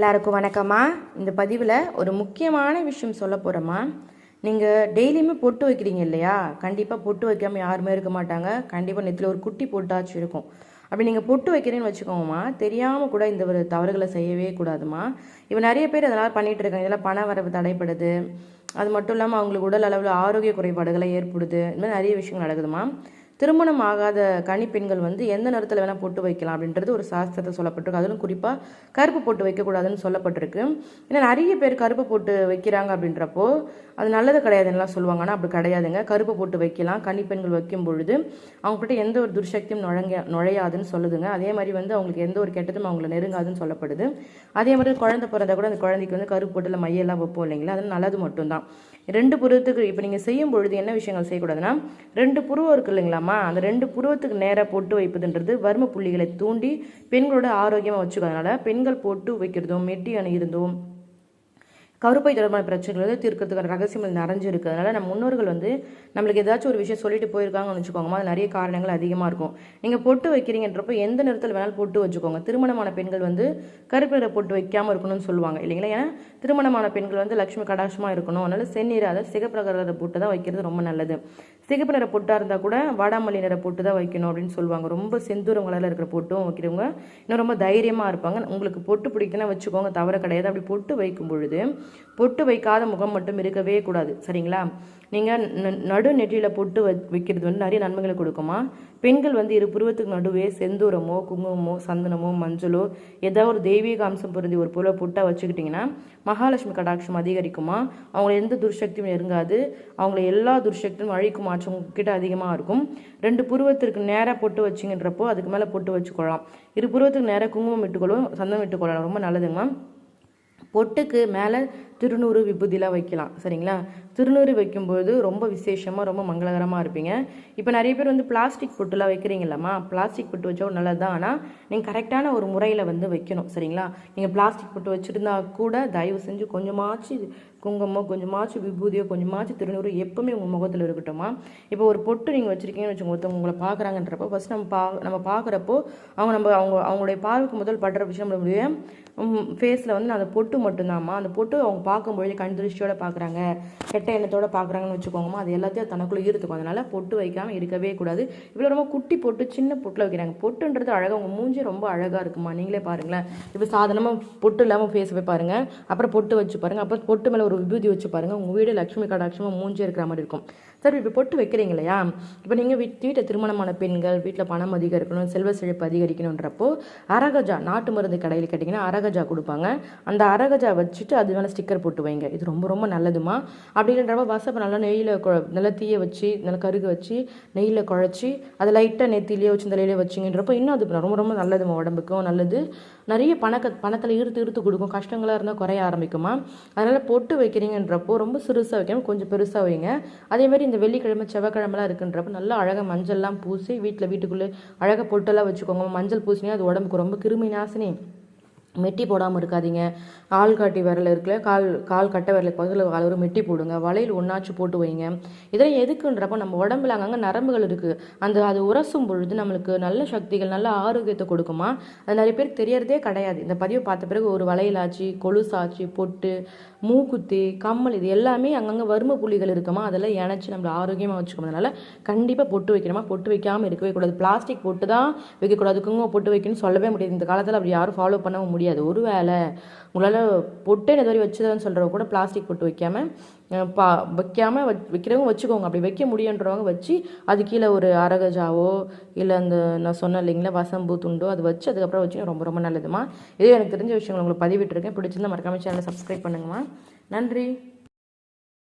எல்லாருக்கும் வணக்கம்மா. இந்த பதிவில் ஒரு முக்கியமான விஷயம் சொல்ல போகிறோம்மா நீங்கள் டெய்லியுமே பொட்டு வைக்கிறீங்க இல்லையா? கண்டிப்பாக பொட்டு வைக்காமல் யாருமே இருக்க மாட்டாங்க. கண்டிப்பாக நெத்தியில் ஒரு குட்டி பொட்டாச்சும் இருக்கும். அப்படி நீங்கள் பொட்டு வைக்கிறேன்னு வச்சுக்கோங்கம்மா. தெரியாமல் கூட இந்த ஒரு தவறுகளை செய்யவே கூடாதும்மா. இப்போ நிறைய பேர் அதனால் பண்ணிகிட்டு இருக்காங்க. இதெல்லாம் பண வரவு தடைப்படுது. அது மட்டும் இல்லாமல் அவங்களுக்கு உடல் அளவில் ஆரோக்கிய குறைபாடுகளை ஏற்படுது. இந்த மாதிரி நிறைய விஷயங்கள் நடக்குதுமா திருமணம் ஆகாத கணிப்பெண்கள் வந்து எந்த நேரத்தில் வேணால் போட்டு வைக்கலாம் அப்படின்றது ஒரு சாஸ்திரத்தை சொல்லப்பட்டிருக்கு. அதிலும் குறிப்பாக கருப்பு போட்டு வைக்கக்கூடாதுன்னு சொல்லப்பட்டிருக்கு. ஏன்னா நிறைய பேர் கருப்பு போட்டு வைக்கிறாங்க அப்படின்றப்போ அது நல்லது கிடையாதுன்னெலாம் சொல்லுவாங்க. ஆனால் அப்படி கிடையாதுங்க. கருப்பு போட்டு வைக்கலாம். கன்னிப்பெண்கள் வைக்கும் பொழுது அவங்ககிட்ட எந்த ஒரு துர்சக்தியும் நுழைங்க நுழையாதுன்னு சொல்லுதுங்க. அதே மாதிரி வந்து அவங்களுக்கு எந்த ஒரு கெட்டதும் அவங்கள நெருங்காதுன்னு சொல்லப்படுது. அதே மாதிரி குழந்தை பிறந்தா கூட அந்த குழந்தைக்கு வந்து கருப்பு போட்டில் மையெல்லாம் வைப்போம் இல்லைங்களா? அது நல்லது மட்டும்தான். ரெண்டு புருவத்துக்கு இப்போ நீங்கள் செய்யும் பொழுது என்ன விஷயங்கள் செய்யக்கூடாதுன்னா ரெண்டு புருவம் இருக்கு இல்லைங்களாம்மா அந்த ரெண்டு புருவத்துக்கு நேராக போட்டு வைப்பதுன்றது வர்ம புள்ளிகளை தூண்டி பெண்களோட ஆரோக்கியமாக வச்சுக்கிறதுனால பெண்கள் போட்டு வைக்கிறதும் மெட்டி அணியிருந்தும் கருப்பை தொடர்பான பிரச்சனைகள் வந்து தீர்க்கிறதுக்கான ரகசியங்கள் நிறைஞ்சிருக்கு அதனால் நம்ம முன்னோர்கள் வந்து நம்மளுக்கு ஏதாச்சும் ஒரு விஷயம் சொல்லிட்டு போயிருக்காங்கன்னு வச்சுக்கோங்க. அது நிறைய காரணங்கள் அதிகமாக இருக்கும். நீங்கள் பொட்டு வைக்கிறீங்கன்றப்போ எந்த நேரத்தில் வேணாலும் பொட்டு வச்சுக்கோங்க. திருமணமான பெண்கள் வந்து கருப்பு நிற பொட்டு வைக்காமல் இருக்கணும்னு சொல்லுவாங்க இல்லைங்களா? ஏன்னா திருமணமான பெண்கள் வந்து லக்ஷ்மி கடாஷமாக இருக்கணும். அதனால் செந்நிற அதாவது சிகப்பு நிற பொட்டு தான் வைக்கிறது ரொம்ப நல்லது. சிகப்பு நிற பொட்டாக இருந்தால் கூட வாடாமல்லி நிற பொட்டு தான் வைக்கணும் அப்படின்னு சொல்லுவாங்க. ரொம்ப செந்தூரம் கலரில் இருக்கிற பொட்டும் வைக்கிறவங்க இன்னும் ரொம்ப தைரியமாக இருப்பாங்க. உங்களுக்கு பொட்டு பிடிக்குன்னா வச்சுக்கோங்க. தவறு கிடையாது. அப்படி பொட்டு வைக்கும் பொழுது பொட்டு வைக்காத முகம் மட்டும் இருக்கவே கூடாது. சரிங்களா? நீங்கள் நடு நெற்றியில் பொட்டு வை வைக்கிறது வந்து நிறைய நன்மைகளை கொடுக்குமா? பெண்கள் வந்து இரு புருவத்துக்கு நடுவே செந்தூரமோ குங்குமமோ சந்தனமோ மஞ்சளோ ஏதாவது ஒரு தெய்வீக அம்சம் பொருந்தி ஒரு புல பொட்டாக வச்சுக்கிட்டிங்கன்னா மகாலட்சுமி கடாட்சம் அதிகரிக்குமா? அவங்கள எந்த துர்சக்தியும் நெருங்காது. அவங்கள எல்லா துர்சக்தியும் அழிக்கும் ஆட்சி கிட்ட அதிகமாக இருக்கும். ரெண்டு புருவத்திற்கு நேராக பொட்டு வச்சிங்கன்றப்போ அதுக்கு மேலே பொட்டு வச்சுக்கொள்ளலாம். இரு புருவத்துக்கு நேராக குங்குமம் விட்டுக்கொள்ளும் சந்தனம் இட்டுக்கொள்ளலாம். ரொம்ப நல்லதுங்கம்மா பொட்டுக்கு மேலே திருநூறு விபூதிலாம் வைக்கலாம் சரிங்களா? திருநூறு வைக்கும்போது ரொம்ப விசேஷமாக ரொம்ப மங்களகரமாக இருப்பீங்க. இப்போ நிறைய பேர் வந்து பிளாஸ்டிக் பொட்டுலாம் வைக்கிறீங்களாம்மா பிளாஸ்டிக் பொட்டு வச்சா நல்லது தான் ஆனால் நீங்கள் கரெக்டான ஒரு முறையில் வந்து வைக்கணும் சரிங்களா? நீங்கள் பிளாஸ்டிக் பொட்டு வச்சுருந்தா கூட தயவு செஞ்சு கொஞ்சமாச்சு குங்குமோ கொஞ்சமாச்சும் விபூதியோ கொஞ்சமாச்சும் திருநூறு எப்பவுமே உங்கள் முகத்தில் இருக்கட்டும்மா. இப்போ ஒரு பொட்டு நீங்கள் வச்சுருக்கீங்கன்னு வச்சுக்கோங்க ஒருத்தவங்க உங்களை பார்க்குறாங்கன்றப்போ ஃபஸ்ட் நம்ம பா நம்ம பார்க்குறப்போ அவங்க நம்ம அவங்க அவங்களுடைய பார்வைக்கு முதல் படுற விஷயம் நம்மளுடைய ஃபேஸில் வந்து அந்த பொட்டு மட்டும்தாம்மா. அந்த பொட்டு அவங்க பார்க்கும்பொழுது கண் திருஷ்டியோட பார்க்குறாங்க கெட்ட எண்ணத்தோட பார்க்குறாங்கன்னு வச்சுக்கோங்கம்மா அது எல்லாத்தையும் தனக்குள்ளே ஈர்த்துக்கும். அதனால் பொட்டு வைக்காமல் இருக்கவே கூடாது. இவ்வளோ ரொம்ப குட்டி பொட்டு சின்ன பொட்டில் வைக்கிறாங்க. பொட்டுன்றது அழகாக உங்கள் மூஞ்சி ரொம்ப அழகாக இருக்குமா? நீங்களே பாருங்களேன். இப்போ சாதாரணமாக பொட்டு இல்லாமல் ஃபேஸ் போய் பாருங்கள் அப்புறம் பொட்டு வச்சு பாருங்கள் அப்புறம் பொட்டு மேலே ஒரு விபூதி வச்சு பாருங்கள் உங்கள் வீடு லட்சுமி கடாட்சமாக மூஞ்சி இருக்கிற மாதிரி இருக்கும். சரி இப்போ பொட்டு வைக்கிறீங்க இல்லையா? இப்போ நீங்கள் வீட் வீட்டை திருமணமான பெண்கள் வீட்டில் பணம் அதிகரிக்கணும் செல்வ செழிப்பு அதிகரிக்கணுன்றப்போ அரகஜா நாட்டு மருந்து கடையில் கேட்டிங்கன்னா அரகஜா கொடுப்பாங்க. அந்த அரகஜா வச்சுட்டு அது மேலே ஸ்டிக்கர் போட்டு வைங்க. இது ரொம்ப ரொம்ப நல்லதுமா? அப்படின்றப்ப வாசப்பை நல்லா நெய்யில் நல்லா தீயை வச்சு நல்லா கருக வச்சு நெய்யில் குழச்சி அதை லைட்டாக நெத்திலேயே வச்சு தலையிலே வச்சிங்கன்றப்போ இன்னும் அது ரொம்ப ரொம்ப நல்லது உடம்புக்கும் நல்லது. நிறைய பணக்க பணத்தில் இருத்து இருத்து கொடுக்கும். கஷ்டங்களாக இருந்தால் குறைய ஆரம்பிக்குமா. அதனால் பொட்டு வைக்கிறீங்கன்றப்போ ரொம்ப சிறுசாக வைக்காமல் கொஞ்சம் பெருசாக வைங்க. அதேமாதிரி இந்த வெள்ளிக்கிழமை செவ்வாய்க்கிழமெலாம் இருக்குன்றப்போ நல்லா அழகாக மஞ்சள்லாம் பூசி வீட்டில் வீட்டுக்குள்ளே அழகாக பொட்டெல்லாம் வச்சுக்கோங்க. மஞ்சள் பூசினா அது உடம்புக்கு ரொம்ப கிருமி நாசினி. மெட்டி போடாமல் இருக்காதீங்க. ஆள் காட்டி விரல் இருக்குல்ல கால் கால் கட்டை விரலுக்கு பக்கத்தில் ஒரு மெட்டி போடுங்க. வளையல் ஒன்றாச்சும் போட்டு வைங்க. இதெல்லாம் எதுக்குன்றப்போ நம்ம உடம்புல அங்கங்கே நரம்புகள் இருக்குது அந்த அது உரசும் பொழுது நம்மளுக்கு நல்ல சக்திகள் நல்ல ஆரோக்கியத்தை கொடுக்குமா? அது நிறைய பேருக்கு தெரியறதே கிடையாது. இந்த பதிவை பார்த்த பிறகு ஒரு வளையலாச்சு கொலுசாச்சு பொட்டு மூக்குத்தி கம்மல் இது எல்லாமே அங்கங்கே வறும புள்ளிகள் இருக்குமா? அதெல்லாம் இணைச்சி நம்மளை ஆரோக்கியமாக வச்சுக்கணும் கண்டிப்பாக பொட்டு வைக்கணுமா? பொட்டு வைக்காமல் இருக்கவே கூடாது. பிளாஸ்டிக் பொட்டு தான் வைக்கக்கூடாது. குங்குமம் பொட்டு வைக்கணும்னு சொல்லவே முடியாது. இந்த காலத்தில் அப்படி யாரும் ஃபாலோ பண்ணவும் முடியும் முடியாது. ஒரு வேலை உங்களால் பொட்டு இது வரை சொல்கிறவங்க கூட பிளாஸ்டிக் பொட்டு வைக்காமல் பா வைக்காமல் வச் வைக்கிறவங்க வச்சுக்கோங்க. அப்படி வைக்க முடியுன்றவங்க வச்சு அது கீழே ஒரு அரகஜாவோ இல்லை அந்த நான் சொன்னேன் இல்லைங்களா வசம்பு துண்டோ அது வச்சு அதுக்கப்புறம் வச்சு ரொம்ப ரொம்ப நல்லதுமா. இதே எனக்கு தெரிஞ்ச விஷயங்கள் உங்களுக்கு பதிவிட்டுருக்கேன். பிடிச்சிருந்தா மறக்காம சேனலை சப்ஸ்கிரைப் பண்ணுங்கம்மா. நன்றி.